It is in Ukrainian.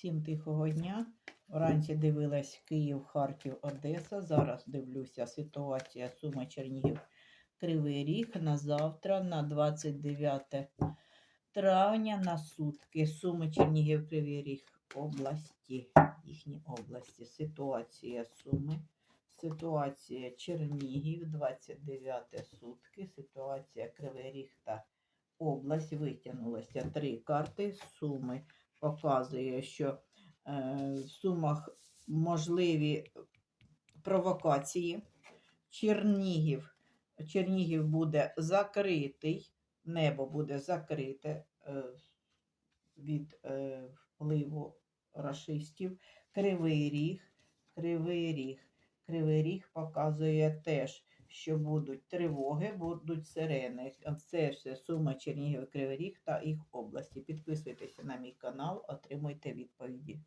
Всім тихого дня. Вранці дивилась Київ, Харків, Одеса. Зараз дивлюся ситуація Сума Чернігів Кривий Ріг на завтра, на 29 травня на сутки. Суми Чернігів Кривий Ріг області, їхні області. Ситуація Суми. Ситуація Чернігів, 29 сутки. Ситуація Кривий Ріг та область. Витягнулося три карти суми показує, що е, в Сумах можливі провокації. Чернігів, Чернігів буде закритий, небо буде закрите е, від е, впливу рашистів. Кривий ріг, кривий ріг. Кривий ріг показує теж, що будуть тривоги, будуть сирени. Це все сума Чернігів, Кривий Ріг та їх області. Підписуйтеся на мій канал, отримуйте відповіді.